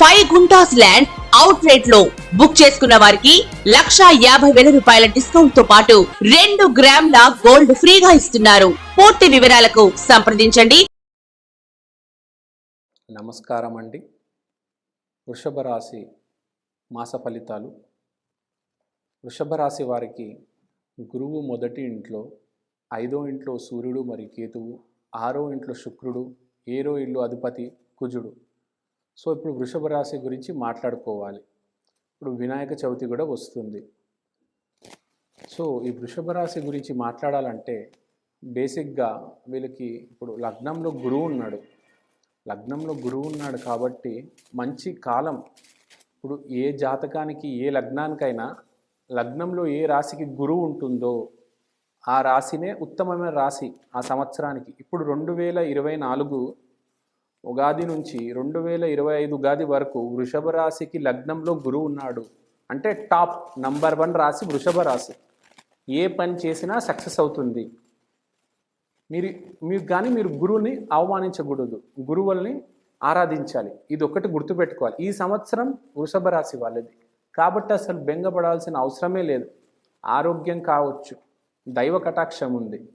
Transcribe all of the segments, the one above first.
Five guntas land out రేట్లో book చేసుకున్న వారికి లక్షా యాభై వేల రూపాయల డిస్కౌంట్తో పాటు రెండు గ్రాముల గోల్డ్ ఫ్రీగా ఇస్తున్నారు. పూర్తి వివరాలకు సంప్రదించండి. నమస్కారం అండి. వృషభ రాశి మాస ఫలితాలు. వృషభ రాశి వారికి గురువు మొదటి ఇంట్లో ఐదో ఇంట్లో సూర్యుడు మరియు కేతువు ఆరో ఇంట్లో శుక్రుడు ఏరో ఇల్లు అధిపతి కుజుడు. సో ఇప్పుడు వృషభ రాశి గురించి మాట్లాడుకోవాలి. ఇప్పుడు వినాయక చవితి కూడా వస్తుంది. సో ఈ వృషభ రాశి గురించి మాట్లాడాలంటే బేసిక్గా వీళ్ళకి ఇప్పుడు లగ్నంలో గురువు ఉన్నాడు. లగ్నంలో గురువు ఉన్నాడు కాబట్టి మంచి కాలం. ఇప్పుడు ఏ జాతకానికి ఏ లగ్నానికైనా లగ్నంలో ఏ రాశికి గురువు ఉంటుందో ఆ రాశినే ఉత్తమమైన రాశి ఆ సంవత్సరానికి. ఇప్పుడు రెండు వేల ఇరవై నాలుగు ఉగాది నుంచి రెండు వేల ఇరవై ఐదు ఉగాది వరకు వృషభ రాశికి లగ్నంలో గురువు ఉన్నాడు. అంటే టాప్ నంబర్ వన్ రాశి వృషభ రాశి. ఏ పని చేసినా సక్సెస్ అవుతుంది. మీరు మీరు కానీ మీరు గురువుని అవమానించకూడదు గురువుల్ని ఆరాధించాలి. ఇది ఒకటి గుర్తుపెట్టుకోవాలి. ఈ సంవత్సరం వృషభ రాశి వాళ్ళది. కాబట్టి అసలు బెంగపడాల్సిన అవసరమే లేదు. ఆరోగ్యం కావచ్చు. దైవ కటాక్షం ఉంది.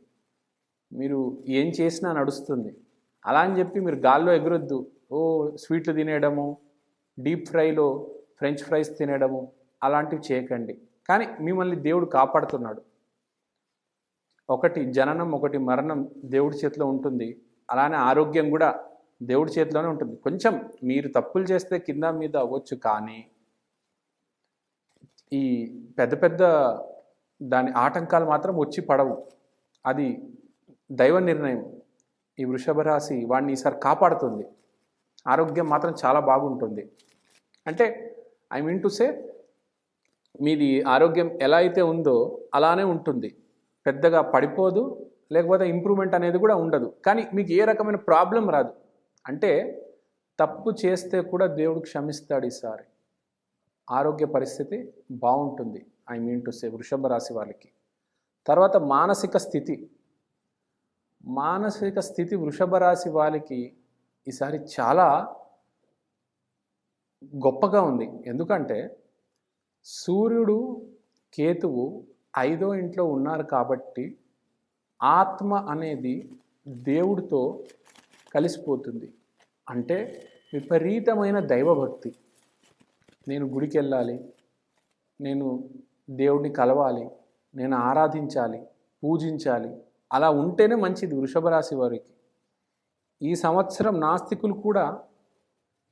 మీరు ఏం చేసినా నడుస్తుంది. అలా అని చెప్పి మీరు గాల్లో ఎగురొద్దు. ఓ స్వీట్లు తినేయడము డీప్ ఫ్రైలో ఫ్రెంచ్ ఫ్రైస్ తినేయడము అలాంటివి చేయకండి. కానీ మిమ్మల్ని దేవుడు కాపాడుతున్నాడు. ఒకటి జననం ఒకటి మరణం దేవుడి చేతిలో ఉంటుంది. అలానే ఆరోగ్యం కూడా దేవుడి చేతిలోనే ఉంటుంది. కొంచెం మీరు తప్పులు చేస్తే కింద మీద అవ్వచ్చు కానీ ఈ పెద్ద పెద్ద దాని ఆటంకాలు మాత్రం వచ్చి పడవు. అది దైవ నిర్ణయం. ఈ వృషభ రాశి వాడిని ఈసారి కాపాడుతుంది. ఆరోగ్యం మాత్రం చాలా బాగుంటుంది. అంటే ఐ మీన్ టు సే మీది ఆరోగ్యం ఎలా అయితే ఉందో అలానే ఉంటుంది. పెద్దగా పడిపోదు లేకపోతే ఇంప్రూవ్మెంట్ అనేది కూడా ఉండదు. కానీ మీకు ఏ రకమైన ప్రాబ్లం రాదు. అంటే తప్పు చేస్తే కూడా దేవుడు క్షమిస్తాడు ఈసారి. ఆరోగ్య పరిస్థితి బాగుంటుంది. ఐ మీన్ టు సే వృషభ రాశి వాళ్ళకి తర్వాత మానసిక స్థితి. మానసిక స్థితి వృషభ రాశి వాళ్ళకి ఈసారి చాలా గొప్పగా ఉంది. ఎందుకంటే సూర్యుడు కేతువు ఐదో ఇంట్లో ఉన్నారు కాబట్టి ఆత్మ అనేది దేవుడితో కలిసిపోతుంది. అంటే విపరీతమైన దైవభక్తి. నేను గుడికి వెళ్ళాలి నేను దేవుడిని కలవాలి నేను ఆరాధించాలి పూజించాలి అలా ఉంటేనే మంచిది వృషభ రాశి వారికి. ఈ సంవత్సరం నాస్తికులు కూడా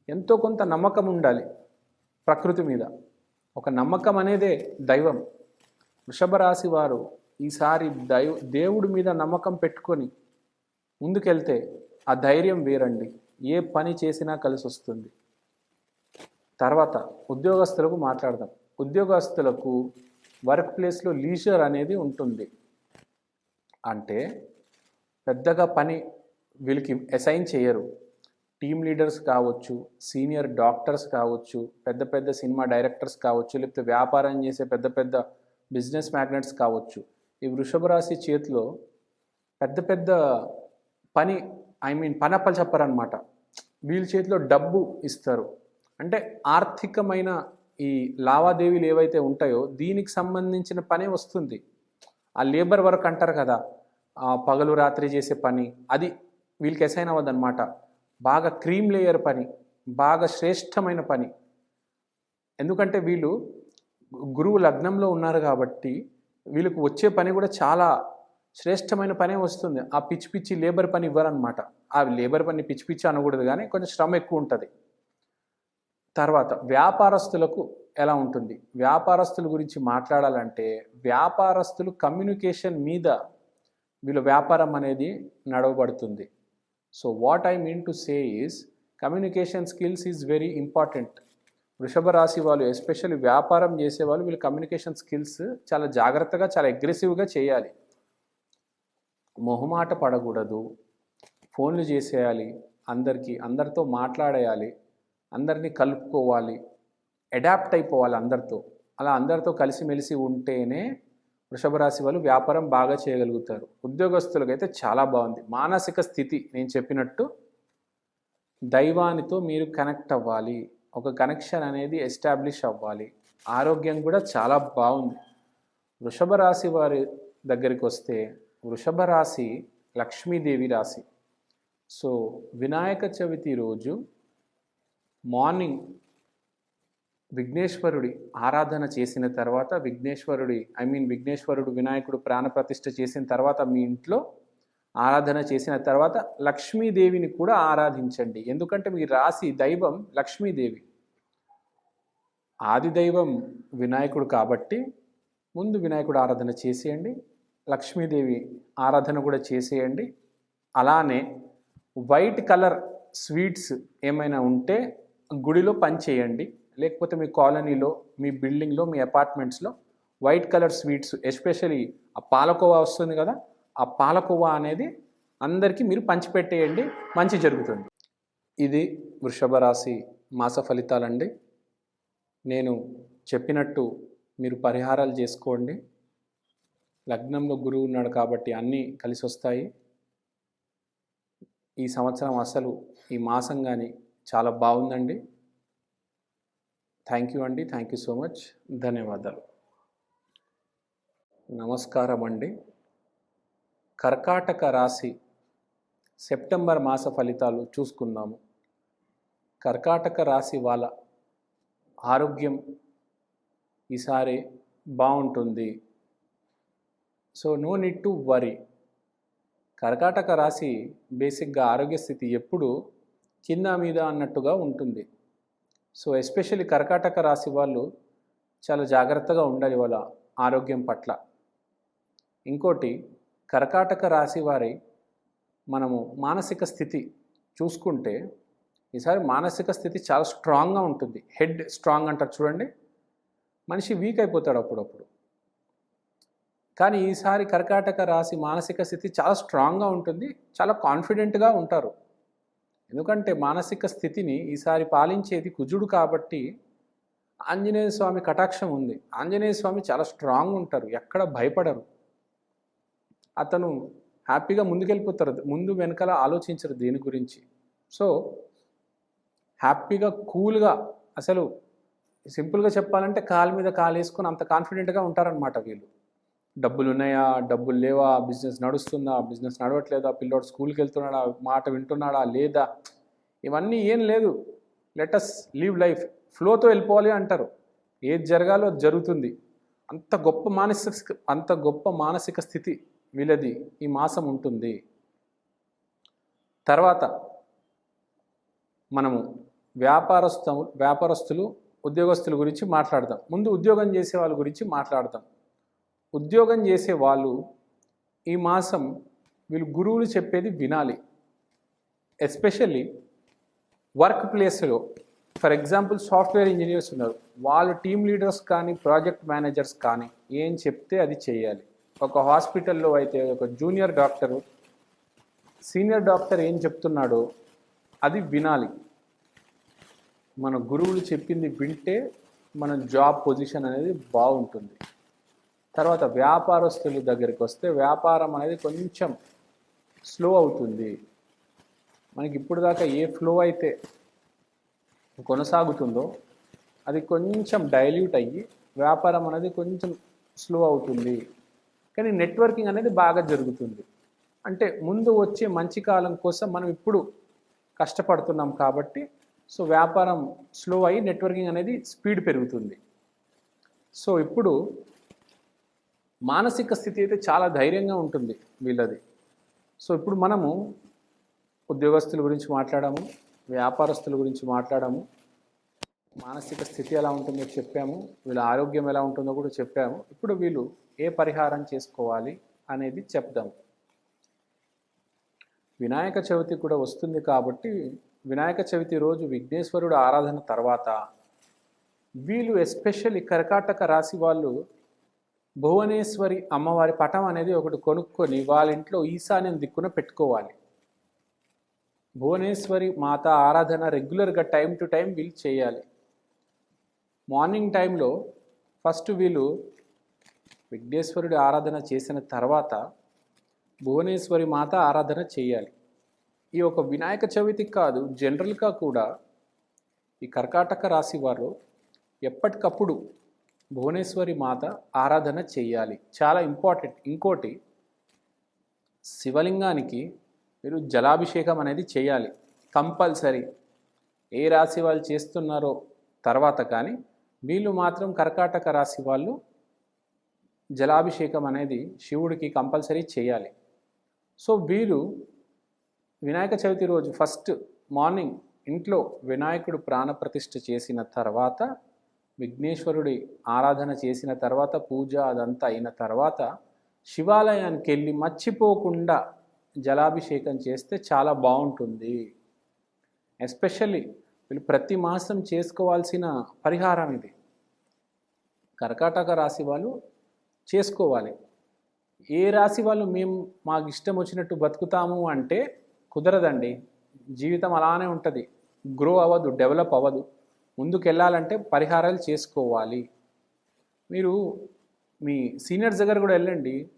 ఎంతో కొంత నమ్మకం ఉండాలి ప్రకృతి మీద. ఒక నమ్మకం అనేదే దైవం. వృషభ రాశి వారు ఈసారి దైవ దేవుడి మీద నమ్మకం పెట్టుకొని ముందుకెళ్తే ఆ ధైర్యం వేరండి. ఏ పని చేసినా కలిసి వస్తుంది. తర్వాత ఉద్యోగస్తులకు మాట్లాడదాం. ఉద్యోగస్తులకు వర్క్ ప్లేస్లో లీజర్ అనేది ఉంటుంది. అంటే పెద్దగా పని వీళ్ళకి అసైన్ చేయరు. టీమ్ లీడర్స్ కావచ్చు సీనియర్ డాక్టర్స్ కావచ్చు పెద్ద పెద్ద సినిమా డైరెక్టర్స్ కావచ్చు లేకపోతే వ్యాపారం చేసే పెద్ద పెద్ద బిజినెస్ మ్యాగ్నెట్స్ కావచ్చు. ఈ వృషభ రాశి చేతిలో పెద్ద పెద్ద పని ఐ మీన్ పనప్పలు చెప్పారనమాట వీళ్ళ చేతిలో డబ్బు ఇస్తారు. అంటే ఆర్థికమైన ఈ లావాదేవీలు ఏవైతే ఉంటాయో దీనికి సంబంధించిన పనే వస్తుంది. ఆ లేబర్ వర్క్ అంటారు కదా ఆ పగలు రాత్రి చేసే పని అది వీళ్ళకి అసైన్ అవ్వదన్నమాట. బాగా క్రీమ్ లేయర్ పని బాగా శ్రేష్టమైన పని. ఎందుకంటే వీళ్ళు గురువు లగ్నంలో ఉన్నారు కాబట్టి వీళ్ళకు వచ్చే పని కూడా చాలా శ్రేష్టమైన పనే వస్తుంది. ఆ పిచ్చి పిచ్చి లేబర్ పని ఇవ్వరనమాట ఆ లేబర్ పని పిచ్చి పిచ్చి అనకూడదు కానీ కొంచెం శ్రమ ఎక్కువ ఉంటుంది. తర్వాత వ్యాపారస్తులకు ఎలా ఉంటుంది? వ్యాపారస్తుల గురించి మాట్లాడాలంటే వ్యాపారస్తులు కమ్యూనికేషన్ మీద వీళ్ళ వ్యాపారం అనేది నడవబడుతుంది. So what I mean to say is communication skills is very important వృషభ రాశి వాళ్ళు ఎస్పెషల్లీ వ్యాపారం చేసేవాళ్ళు వీళ్ళు కమ్యూనికేషన్ స్కిల్స్ చాలా జాగ్రత్తగా చాలా అగ్రెసివ్గా చేయాలి. మొహమాట పడకూడదు. ఫోన్లు చేసేయాలి. అందరికీ అందరితో మాట్లాడేయాలి. అందరినీ కలుపుకోవాలి అడాప్ట్ అయిపోవాలి అందరితో. అలా అందరితో కలిసిమెలిసి ఉంటేనే వృషభ రాశి వాళ్ళు వ్యాపారం బాగా చేయగలుగుతారు. ఉద్యోగస్తులకైతే చాలా బాగుంది. మానసిక స్థితి నేను చెప్పినట్టు దైవానితో మీరు కనెక్ట్ అవ్వాలి. ఒక కనెక్షన్ అనేది ఎస్టాబ్లిష్ అవ్వాలి. ఆరోగ్యం కూడా చాలా బాగుంది. వృషభ రాశి వారి దగ్గరికి వస్తే వృషభ రాశి లక్ష్మీదేవి రాశి. సో వినాయక చవితి రోజు మార్నింగ్ విఘ్నేశ్వరుడి ఆరాధన చేసిన తర్వాత విఘ్నేశ్వరుడి ఐ మీన్ విఘ్నేశ్వరుడు వినాయకుడు ప్రాణప్రతిష్ఠ చేసిన తర్వాత మీ ఇంట్లో ఆరాధన చేసిన తర్వాత లక్ష్మీదేవిని కూడా ఆరాధించండి. ఎందుకంటే మీ రాశి దైవం లక్ష్మీదేవి. ఆది దైవం వినాయకుడు కాబట్టి ముందు వినాయకుడు ఆరాధన చేసేయండి. లక్ష్మీదేవి ఆరాధన కూడా చేసేయండి. అలానే వైట్ కలర్ స్వీట్స్ ఏమైనా ఉంటే గుడిలో పంచేయండి లేకపోతే మీ కాలనీలో మీ బిల్డింగ్లో మీ అపార్ట్మెంట్స్లో వైట్ కలర్ స్వీట్స్ ఎస్పెషలీ ఆ పాలకోవా వస్తుంది కదా ఆ పాలకోవా అనేది అందరికీ మీరు పంచిపెట్టేయండి మంచి జరుగుతుంది. ఇది వృషభ రాశి మాస ఫలితాలండి. నేను చెప్పినట్టు మీరు పరిహారాలు చేసుకోండి. లగ్నంలో గురువు ఉన్నాడు కాబట్టి అన్నీ కలిసి వస్తాయి ఈ సంవత్సరం అసలు ఈ మాసం కానీ చాలా బాగుందండి. థ్యాంక్ యూ అండి. థ్యాంక్ యూ సో మచ్ ధన్యవాదాలు. నమస్కారం అండి కర్కాటక రాశి సెప్టెంబర్ మాస ఫలితాలు చూసుకుందాము. కర్కాటక రాశి వాళ్ళ ఆరోగ్యం ఈసారి బాగుంటుంది. So no need to worry. కర్కాటక రాశి బేసిక్గా ఆరోగ్య స్థితి ఎప్పుడు కింద మీద అన్నట్టుగా ఉంటుంది. సో ఎస్పెషల్లీ కర్కాటక రాశి వాళ్ళు చాలా జాగ్రత్తగా ఉండాలి వాళ్ళ ఆరోగ్యం పట్ల. ఇంకోటి కర్కాటక రాశి వారి మనము మానసిక స్థితి చూసుకుంటే ఈసారి మానసిక స్థితి చాలా స్ట్రాంగ్గా ఉంటుంది. హెడ్ స్ట్రాంగ్ అంటారు చూడండి. మనిషి వీక్ అయిపోతాడు అప్పుడప్పుడు. కానీ ఈసారి కర్కాటక రాశి మానసిక స్థితి చాలా స్ట్రాంగ్గా ఉంటుంది. చాలా కాన్ఫిడెంట్గా ఉంటారు. ఎందుకంటే మానసిక స్థితిని ఈసారి పాలించేది కుజుడు కాబట్టి ఆంజనేయ స్వామి కటాక్షం ఉంది. ఆంజనేయ స్వామి చాలా స్ట్రాంగ్ ఉంటారు. ఎక్కడ భయపడరు. అతను హ్యాపీగా ముందుకెళ్ళిపోతారు. ముందు వెనకాల ఆలోచించరు దేని గురించి. సో హ్యాపీగా కూల్గా అసలు సింపుల్గా చెప్పాలంటే కాలు మీద కాలు వేసుకొని అంత కాన్ఫిడెంట్గా ఉంటారనమాట వీళ్ళు. డబ్బులు ఉన్నాయా డబ్బులు లేవా? బిజినెస్ నడుస్తుందా? బిజినెస్ నడవట్లేదా? పిల్లోడు స్కూల్కి వెళ్తున్నాడా? మాట వింటున్నాడా? లేదా? ఇవన్నీ ఏం లేదు. లెటస్ లీవ్ లైఫ్ ఫ్లోతో వెళ్ళిపోవాలి అంటారు. ఏది జరగాలో అది జరుగుతుంది. అంత గొప్ప మానసిక అంత గొప్ప మానసిక స్థితి వీళ్ళది. ఈ మాసం ఉంటుంది. తర్వాత మనము వ్యాపారస్తు వ్యాపారస్తులు ఉద్యోగస్తుల గురించి మాట్లాడదాం. ముందు ఉద్యోగం చేసే వాళ్ళ గురించి మాట్లాడదాం. ఉద్యోగం చేసే వాళ్ళు ఈ మాసం వీళ్ళు గురువులు చెప్పేది వినాలి. ఎస్పెషల్లీ వర్క్ ప్లేస్లో ఫర్ ఎగ్జాంపుల్ సాఫ్ట్వేర్ ఇంజనీర్స్ ఉన్నారు. వాళ్ళు టీమ్ లీడర్స్ కానీ ప్రాజెక్ట్ మేనేజర్స్ కానీ ఏం చెప్తే అది చేయాలి. ఒక హాస్పిటల్లో అయితే ఒక జూనియర్ డాక్టరు సీనియర్ డాక్టర్ ఏం చెప్తున్నాడో అది వినాలి. మన గురువులు చెప్పింది వింటే మన జాబ్ పొజిషన్ అనేది బాగుంటుంది. తర్వాత వ్యాపారస్తుల దగ్గరికి వస్తే వ్యాపారం అనేది కొంచెం స్లో అవుతుంది. మనకి ఇప్పుడు దాకా ఏ ఫ్లో అయితే కొనసాగుతుందో అది కొంచెం డైల్యూట్ అయ్యి వ్యాపారం అనేది కొంచెం స్లో అవుతుంది. కానీ నెట్వర్కింగ్ అనేది బాగా జరుగుతుంది. అంటే ముందు వచ్చే మంచి కాలం కోసం మనం ఇప్పుడు కష్టపడుతున్నాం కాబట్టి సో వ్యాపారం స్లో అయ్యి నెట్వర్కింగ్ అనేది స్పీడ్ పెరుగుతుంది. సో ఇప్పుడు మానసిక స్థితి అయితే చాలా ధైర్యంగా ఉంటుంది వీళ్ళది. సో ఇప్పుడు మనము ఉద్యోగస్తుల గురించి మాట్లాడాము వ్యాపారస్తుల గురించి మాట్లాడాము మానసిక స్థితి ఎలా ఉంటుందో చెప్పాము వీళ్ళ ఆరోగ్యం ఎలా ఉంటుందో కూడా చెప్పాము. ఇప్పుడు వీళ్ళు ఏ పరిహారం చేసుకోవాలి అనేది చెప్దాము వినాయక చవితి కూడా వస్తుంది కాబట్టి వినాయక చవితి రోజు విఘ్నేశ్వరుడు ఆరాధన తర్వాత వీళ్ళు ఎస్పెషల్లీ కర్కాటక రాశి వాళ్ళు భువనేశ్వరి అమ్మవారి పటం అనేది ఒకటి కొనుక్కొని వాళ్ళ ఇంట్లో ఈశాన్యం దిక్కున పెట్టుకోవాలి. భువనేశ్వరి మాత ఆరాధన రెగ్యులర్గా టైం టు టైం వీళ్ళు చేయాలి. మార్నింగ్ టైంలో ఫస్ట్ వీళ్ళు విఘ్నేశ్వరుడి ఆరాధన చేసిన తర్వాత భువనేశ్వరి మాత ఆరాధన చేయాలి. ఈ ఒక వినాయక చవితి కాదు జనరల్గా కూడా ఈ కర్కాటక రాశి వారు ఎప్పటికప్పుడు భువనేశ్వరి మాత ఆరాధన చేయాలి చాలా ఇంపార్టెంట్. ఇంకోటి శివలింగానికి మీరు జలాభిషేకం అనేది చేయాలి కంపల్సరీ. ఏ రాశి వాళ్ళు చేస్తున్నారో తర్వాత కానీ వీళ్ళు మాత్రం కర్కాటక రాశి వాళ్ళు జలాభిషేకం అనేది శివుడికి కంపల్సరీ చేయాలి సో వీరు వినాయక చవితి రోజు ఫస్ట్ మార్నింగ్ ఇంట్లో వినాయకుడు ప్రాణప్రతిష్ఠ చేసిన తర్వాత విఘ్నేశ్వరుడి ఆరాధన చేసిన తర్వాత పూజ అదంతా అయిన తర్వాత శివాలయానికి వెళ్ళి మర్చిపోకుండా జలాభిషేకం చేస్తే చాలా బాగుంటుంది. ఎస్పెషల్లీ వీళ్ళు ప్రతి మాసం చేసుకోవాల్సిన పరిహారం ఇది. కర్కాటక రాశి వాళ్ళు చేసుకోవాలి. ఏ రాశి వాళ్ళు మేము మాకు ఇష్టం వచ్చినట్టు బతుకుతాము అంటే కుదరదండి. జీవితం అలానే ఉంటుంది. గ్రో అవ్వదు డెవలప్ అవ్వదు. ముందుకెళ్ళాలంటే పరిహారాలు చేసుకోవాలి. మీరు మీ సీనియర్స్ దగ్గర కూడా వెళ్ళండి.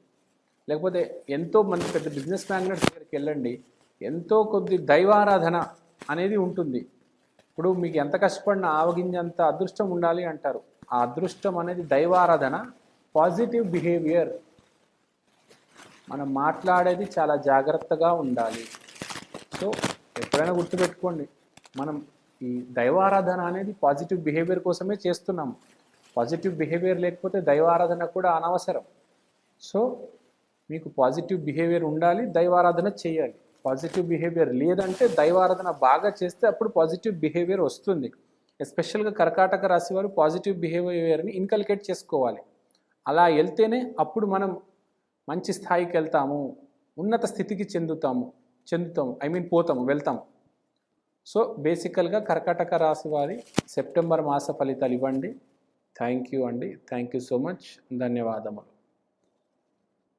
లేకపోతే ఎంతో మంది పెద్ద బిజినెస్ మ్యాగ్నెట్స్ దగ్గరికి వెళ్ళండి. ఎంతో కొద్ది దైవారాధన అనేది ఉంటుంది. ఇప్పుడు మీకు ఎంత కష్టపడిన ఆవగింజంత అదృష్టం ఉండాలి అంటారు. ఆ అదృష్టం అనేది దైవారాధన పాజిటివ్ బిహేవియర్. మనం మాట్లాడేది చాలా జాగ్రత్తగా ఉండాలి. సో ఎప్పుడైనా గుర్తుపెట్టుకోండి. మనం ఈ దైవారాధన అనేది పాజిటివ్ బిహేవియర్ కోసమే చేస్తున్నాం. పాజిటివ్ బిహేవియర్ లేకపోతే దైవారాధన కూడా అనవసరం. సో మీకు పాజిటివ్ బిహేవియర్ ఉండాలి దైవారాధన చేయాలి. పాజిటివ్ బిహేవియర్ లేదంటే దైవారాధన బాగా చేస్తే అప్పుడు పాజిటివ్ బిహేవియర్ వస్తుంది. ఎస్పెషల్గా కర్కాటక రాశి వారు పాజిటివ్ బిహేవియర్ని ఇన్కల్కేట్ చేసుకోవాలి. అలా వెళ్తేనే అప్పుడు మనం మంచి స్థాయికి వెళ్తాము ఉన్నత స్థితికి చెందుతాము చెందుతాము ఐ మీన్ పోతాము వెళ్తాము. సో బేసికల్గా కర్కాటక రాశి వారి సెప్టెంబర్ మాస ఫలితాలు ఇవ్వండి. థ్యాంక్ యూ అండి. Thank you so much. ధన్యవాదములు.